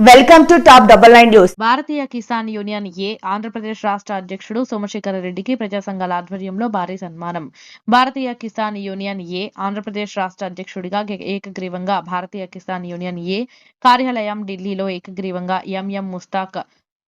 Welcome to top double nine news. Bharatiya Kisan union A Andhra Pradesh రాష్ట్ర అధ్యక్షుడు సోమశేఖర రెడ్డికి ప్రజా సంఘాల ఆధ్వర్యంలో భారీ సన్మానం. భారతీయ కిసాన్ యూనియన్ ఏ ఆంధ్రప్రదేశ్ రాష్ట్ర అధ్యక్షుడిగా ఏకగ్రీవంగా భారతీయ కిసాన్ యూనియన్ ఏ కార్యాలయం ఢిల్లీలో ఏకగ్రీవంగా ఎంఎం ముస్తాక్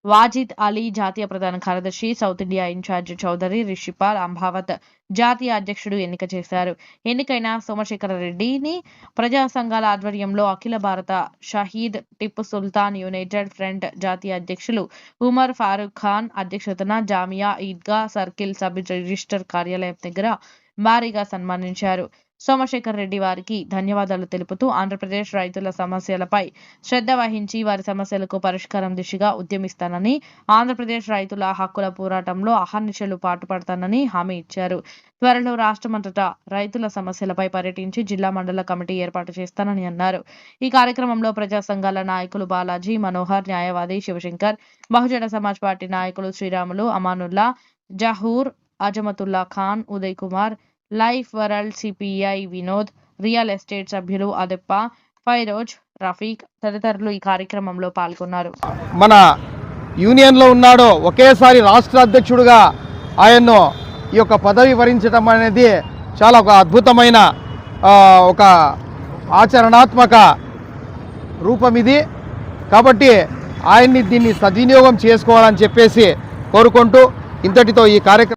వాజిద్ అలీ జాతీయ ప్రధాన కార్యదర్శి south India in-charge Chaudhary Rishipal Ambavat జాతీయ అధ్యక్షుడు ఎన్నిక చేశారు. ఎన్నికైన సోమశేఖర రెడ్డిని ప్రజా సంఘాల ఆధ్వర్యంలో అఖిల భారత షహీద్ టిప్పు సుల్తాన్ యునైటెడ్ ఫ్రంట్ జాతీయ అధ్యక్షులు ఉమర్ ఫారూక్ ఖాన్ అధ్యక్షతన Jamia Eidgah circle sub register కార్యాలయం దగ్గర భారీగా సన్మానించారు. సోమశేఖర్ రెడ్డి వారికి ధన్యవాదాలు తెలుపుతూ ఆంధ్రప్రదేశ్ రైతుల సమస్యలపై శ్రద్ధ వహించి వారి సమస్యలకు పరిష్కారం దిశగా ఉద్యమిస్తానని ఆంధ్రప్రదేశ్ రైతుల హక్కుల పోరాటంలో అహర్నిశలు పాటుపడతానని హామీ ఇచ్చారు. త్వరలో రాష్ట్రమంతటా రైతుల సమస్యలపై పర్యటించి జిల్లా మండల కమిటీ ఏర్పాటు చేస్తానని అన్నారు. ఈ కార్యక్రమంలో ప్రజా సంఘాల నాయకులు బాలాజీ మనోహర్ న్యాయవాది శివశంకర్ బహుజన సమాజ్ పార్టీ నాయకులు Sriramulu Amanullah Zahoor Azmatullah Khan Uday Kumar life world CPI Vinod real estate సభ్యులు అదెప్ప ఫైరోజ్ రఫీక్ తదితరులు ఈ కార్యక్రమంలో పాల్గొన్నారు. మన యూనియన్లో ఉన్నాడో ఒకేసారి రాష్ట్ర అధ్యక్షుడిగా ఆయన్ను ఈ యొక్క పదవి వరించడం అనేది చాలా ఒక అద్భుతమైన ఒక ఆచరణాత్మక రూపం ఇది. కాబట్టి ఆయన్ని దీన్ని సద్వినియోగం చేసుకోవాలని చెప్పేసి కోరుకుంటూ ఇంతటితో ఈ కార్యక్రమం